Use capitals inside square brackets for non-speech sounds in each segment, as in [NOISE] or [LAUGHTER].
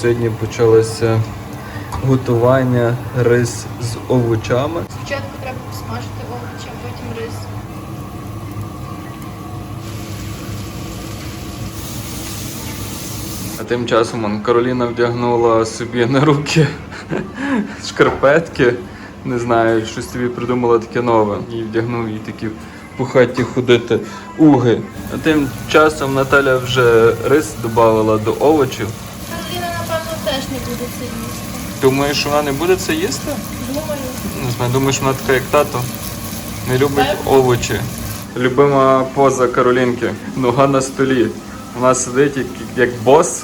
сьогодні почалося готування рис з овочами. Спочатку треба посмажити овочі, а потім рис. А тим часом он, Кароліна вдягнула собі на руки шкарпетки. Не знаю, щось тобі придумала таке нове. І вдягнув їй такі по хаті ходити уги. А тим часом Наталя вже рис додавала до овочів. Кароліна, напевно, теж не буде це їсти. Думаєш, вона не буде це їсти? Думаю. Не знаю, думаєш, вона така як тато. Не любить овочі. Любима поза Каролінки. Нога на столі. Вона сидить як, як бос.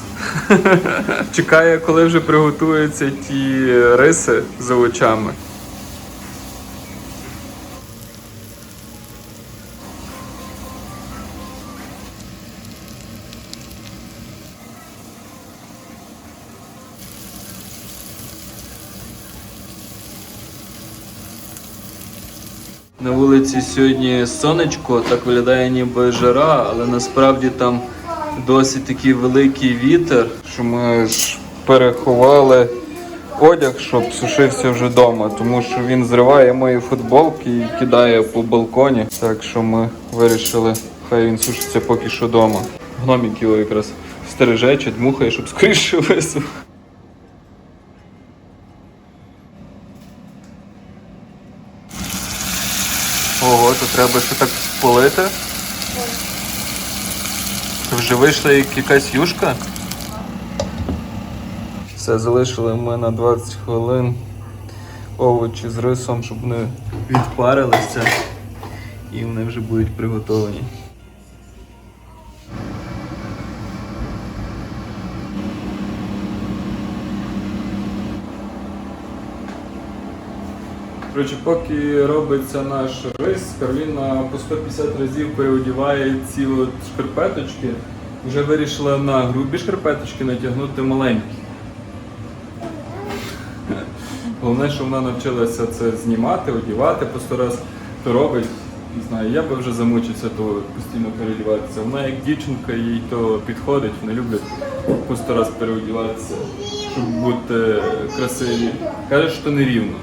[LAUGHS] Чекає, коли вже приготуються ті риси з овочами. На вулиці сьогодні сонечко, так виглядає ніби жара, але насправді там досить такий великий вітер, що ми ж переховали одяг, щоб сушився вже вдома, тому що він зриває мої футболки і кидає по балконі. Так що ми вирішили, хай він сушиться поки що вдома. Гномік його якраз стереже чи дмухає, щоб скоріше [LAUGHS] висох. Ого, то треба ще так полити. Вже вийшла якась юшка. Все, залишили ми на 20 хвилин овочі з рисом, щоб вони відпарилися і вони вже будуть приготовані. Коротше, поки робиться наш рис, Кароліна по 150 разів переодіває ці от шкарпеточки. Вже вирішила на грубі шкарпеточки натягнути маленькі. Головне, що вона навчилася це знімати, одівати по сто раз, то робить. Не знаю, я би вже замучився то постійно переодіватися. Вона як дівчинка, їй то підходить, вони люблять по сто раз переодіватися, щоб бути красиві. Каже, що не рівно.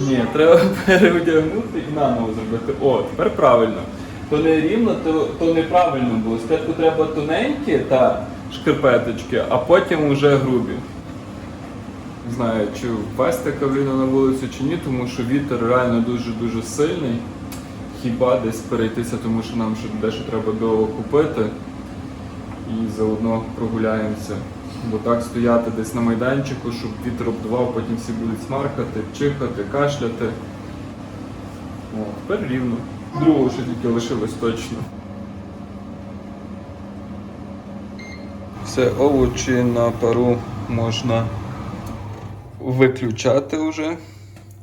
Ні, треба [LAUGHS] переодягнути і наново зробити. О, тепер правильно. То не рівно, то, то неправильно було. Спочатку треба тоненькі та шкарпеточки, а потім вже грубі. Не знаю, чи ввести кавліну на вулицю чи ні, тому що вітер реально дуже-дуже сильний. Хіба десь перейтися, тому що нам ще дещо треба довго купити і заодно прогуляємося. Бо так стояти десь на майданчику, щоб вітер обдував, потім всі будуть смаркати, чихати, кашляти. О, тепер рівно. Другого ще тільки лишилось точно. Все, овочі на пару можна виключати вже.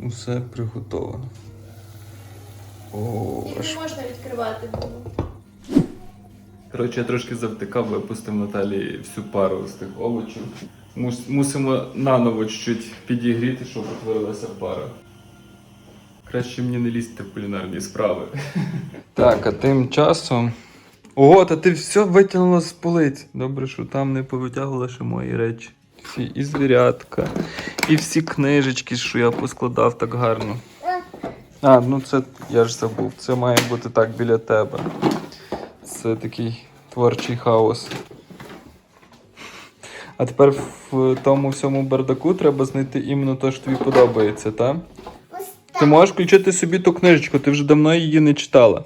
Усе приготовано. О, аж не можна відкривати було. Коротше, я трошки завтикав, випустив Наталі всю пару з тих овочів. Мус- мусимо наново чуть підігріти, щоб утворилася пара. Краще мені не лізти в кулінарні справи. [LAUGHS] Так, а тим часом. Ого, та ти все витягнула з полиць. Добре, що там не повитягувала ще мої речі. Всі і звірятка, і всі книжечки, що я поскладав так гарно. А, ну це я ж забув. Це має бути так біля тебе. Це такий творчий хаос. А тепер в тому всьому бардаку треба знайти іменно те, що тобі подобається, так? Ти можеш включити собі ту книжечку, ти вже давно її не читала.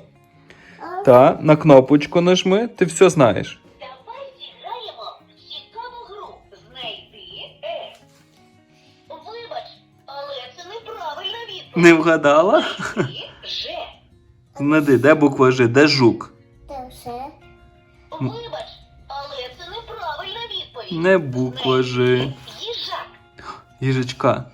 Та, на кнопочку нажми, ти все знаєш. Давай зіграємо в цікаву гру Е. Вибач, але це неправильна відповідь. Не вгадала? Ж. Знади, де буква Ж, де жук? Вибач, але це неправильна відповідь. Не буква Ж. Їжак. Їжачка.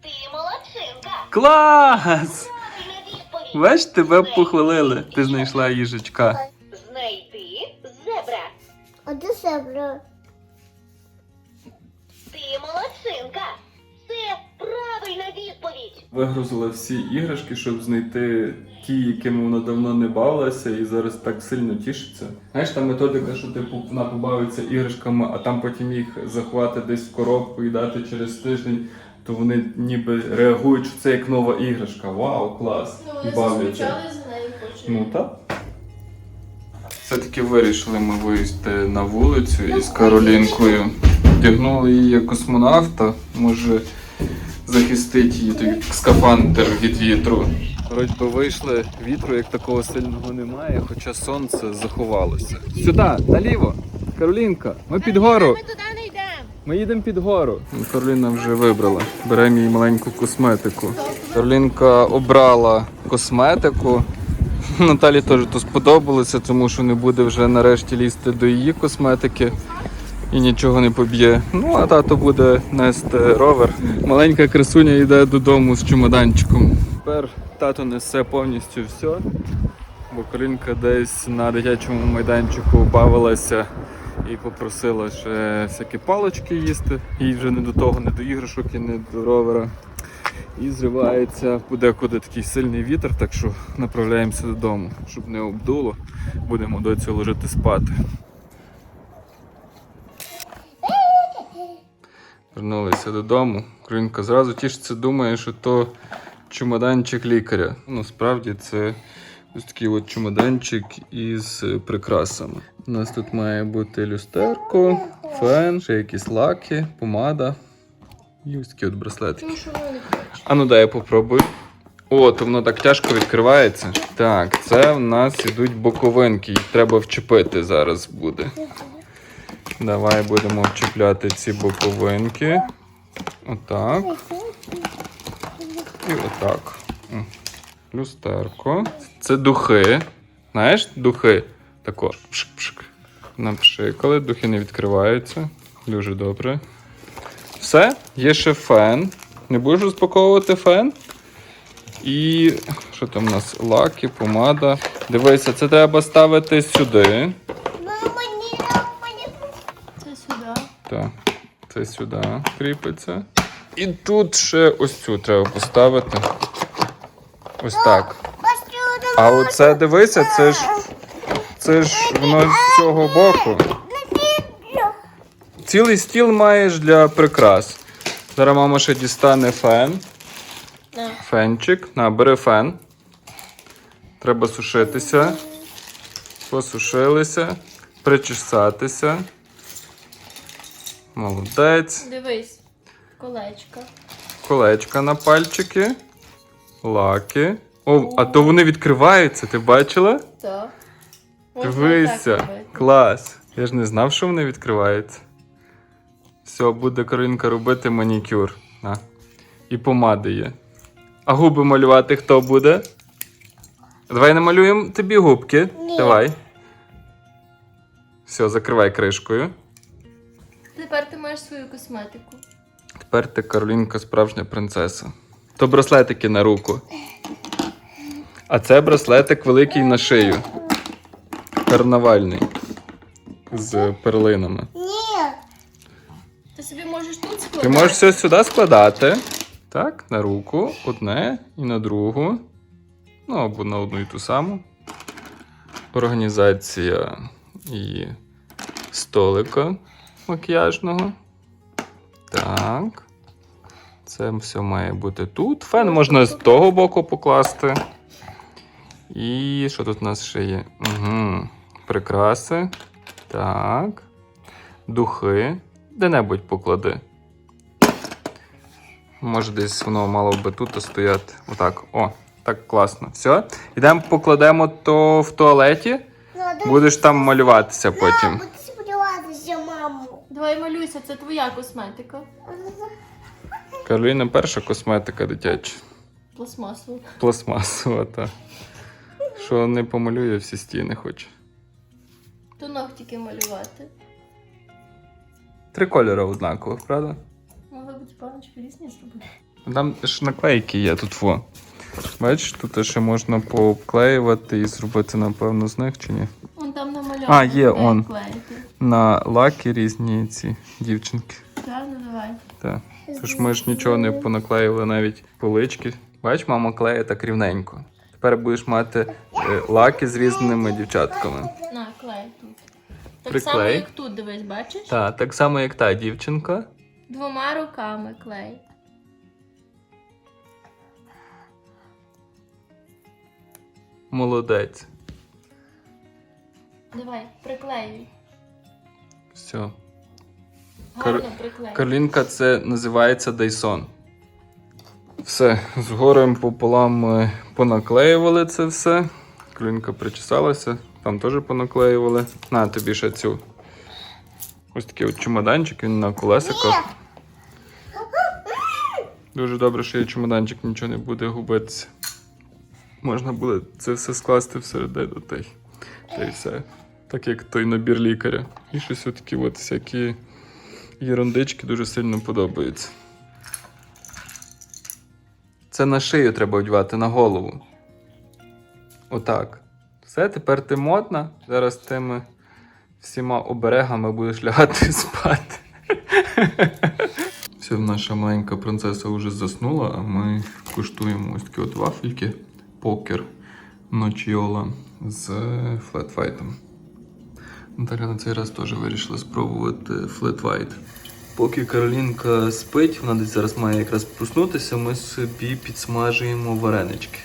Ти молодчинка. Клас! Правильна відповідь. Бач, тебе Знайти похвалили. Ти знайшла їжачка. Знайти зебра. А де зебра? Ти молодчинка. Правильна відповідь. Вигрузила всі іграшки, щоб знайти ті, якими вона давно не бавилася, і зараз так сильно тішиться. Знаєш, та методика, що типу вона побавиться іграшками, а там потім їх заховати десь в коробку і дати через тиждень, то вони ніби реагують, що це як нова іграшка. Вау, клас! Ну, І вони бавляться. заскучали за нею хочуть. Ну так. Все-таки вирішили ми виїзди на вулицю із Каролінкою. Вдягнули її як космонавта, може захистить її той скафандр від вітру. Вроді би вийшли, вітру як такого сильного немає, хоча сонце заховалося. Сюди, наліво! Каролінка, ми під гору. Ми туди не йдемо. Ми їдемо під гору. Кароліна вже вибрала. Беремо їй маленьку косметику. Каролінка обрала косметику. Наталі теж то сподобалося, тому що не буде вже нарешті лізти до її косметики і нічого не поб'є. Ну, а тато буде нести ровер. Маленька красуня йде додому з чемоданчиком. Тепер тато несе повністю все, бо Каролінка десь на дитячому майданчику бавилася і попросила ще всякі палочки їсти. Їй вже не до того, не до іграшок і не до ровера. І зривається подекуди такий сильний вітер, так що направляємося додому, щоб не обдуло. Будемо доцю ложити спати. Вернулися додому. Кринка зразу тішиться, думає, що то чемоданчик лікаря. Ну, справді це ось такий от чемоданчик із е, прикрасами. У нас тут має бути люстерко, фен, ще якісь лаки, помада. І ось такі от браслетики. Хочуть. А ну дай я попробую. О, то воно так тяжко відкривається. Так, це в нас ідуть боковинки, їх треба вчепити зараз буде. Давай будемо вчепляти ці боковинки. Отак. І отак. Люстерко. Це духи. Знаєш, духи. Тако. Пшик-пшик. Напшикали, духи не відкриваються. Дуже добре. Все, є ще фен. Не будеш розпаковувати фен. І що там у нас? Лаки, помада. Дивися, це треба ставити сюди. Це сюди. Так, це сюди кріпиться. І тут ще ось цю треба поставити. Ось так. А оце дивися, це ж. Це ж воно з цього боку. Цілий стіл маєш для прикрас. Зараз мама ще дістане фен. Фенчик. На, бери фен. Треба сушитися. Посушилися. Причесатися. Молодець. Дивись. Колечка. Колечка на пальчики. Лаки. О, а то вони відкриваються, ти бачила? Так. Дивися. Клас. Я ж не знав, що вони відкриваються. Все, буде Каринка робити манікюр. На. І помади є. А губи малювати хто буде? Давай намалюємо тобі губки. Давай. Все, закривай кришкою. Тепер ти маєш свою косметику. Тепер ти Каролінка справжня принцеса. То браслетики на руку. А це браслетик великий на шию. Карнавальний. З перлинами. Ні. Ти собі можеш тут складати. Ти можеш все сюди складати. Так, на руку, одне і на другу. Ну, або на одну і ту саму. Організація і столика макіяжного. Так. Це все має бути тут. Фен можна з того боку покласти. І що тут у нас ще є? Угу. Прикраси. Так. Духи. Де-небудь поклади. Може, десь воно мало би тут стояти. Отак. О, так класно. Все. Йдемо покладемо то в туалеті. Будеш там малюватися потім. Давай малюйся, це твоя косметика. Кароліна перша косметика дитяча. Пластмасова. Пластмасова, та. Що не помалює всі стіни хоче. То ногтики малювати. Три кольори однакових, правда? Могли б паночки різні зробити. Там ж наклейки є тут во. Бачиш, тут ще можна пообклеювати і зробити, напевно, з них чи ні? Вон там намальовано. А, є, он. клеїти. На лаки різні ці дівчинки. Так, ну давай. Так. Тож ми ж нічого не понаклеїли навіть полички. Бач, мама клеє так рівненько. Тепер будеш мати е, лаки з різними дівчатками. На, клей тут. Так Приклей. само, як тут, дивись, бачиш? Так, так само, як та дівчинка. Двома руками клей. Молодець. Давай, приклеюй. Все. Кар- Карлінка це називається Дайсон. Все, з горем пополам ми понаклеювали це все. Карлінка причесалася, там теж понаклеювали. На тобі ще цю. Ось такий от чемоданчик, він на колесиках. Дуже добре, що є чемоданчик, нічого не буде губитися. Можна буде це все скласти всередину та й все. Так як той набір лікаря. І щось отакі от всякі Єрундички дуже сильно подобаються. Це на шию треба одягати, на голову. Отак. Все, тепер ти модна. Зараз тими всіма оберегами будеш лягати [LAUGHS] спати. Все, наша маленька принцеса вже заснула, а ми куштуємо ось такі от вафельки покер ночіола з флетфайтом. Наталя на цей раз теж вирішила спробувати флетвайт. Поки Каролінка спить, вона десь зараз має якраз проснутися, ми собі підсмажуємо варенички.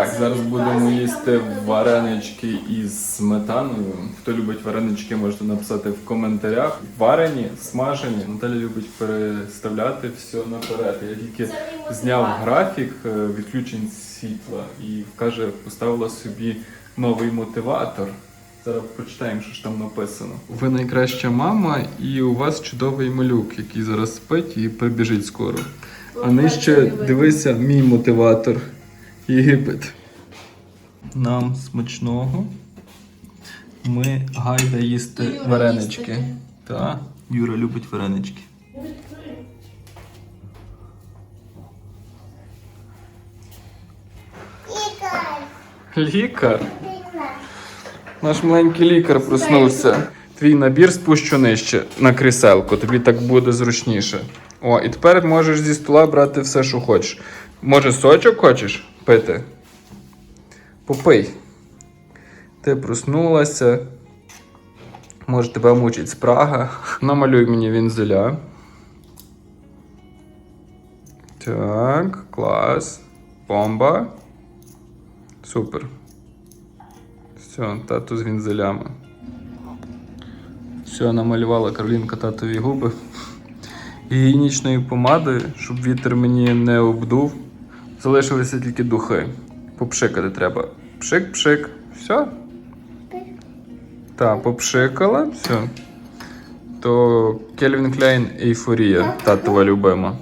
Так, зараз будемо їсти варенички із сметаною. Хто любить варенички, можете написати в коментарях. Варені, смажені. Наталя любить переставляти все наперед. Я тільки зняв графік е, відключень світла і каже, поставила собі новий мотиватор. Зараз прочитаємо, що ж там написано. Ви найкраща мама, і у вас чудовий малюк, який зараз спить і прибіжить скоро. А нижче дивися мій мотиватор. Єгипет. Нам смачного. Ми гайда їсти Юра варенички. їсть таке. Юра любить варенички. Лікар. Лікар. Лікар. Наш маленький лікар проснувся. Твій набір спущу нижче на кріселку, тобі так буде зручніше. О, і тепер можеш зі стола брати все, що хочеш. Може, сочок хочеш пити? Попий. Ти проснулася. Може, тебе мучить спрага. [LAUGHS] Намалюй мені вінзеля. Так, клас. Бомба. Супер. Все, тату з вінзелями. Все, намалювала Каролінка татові губи. Гігієнічною помадою, щоб вітер мені не обдув. Залишилися тільки духи. Попшикати треба. Пшик-пшик. Все. Так, попшикала, все. То Кельвін Кляйн ейфорія, татова любима.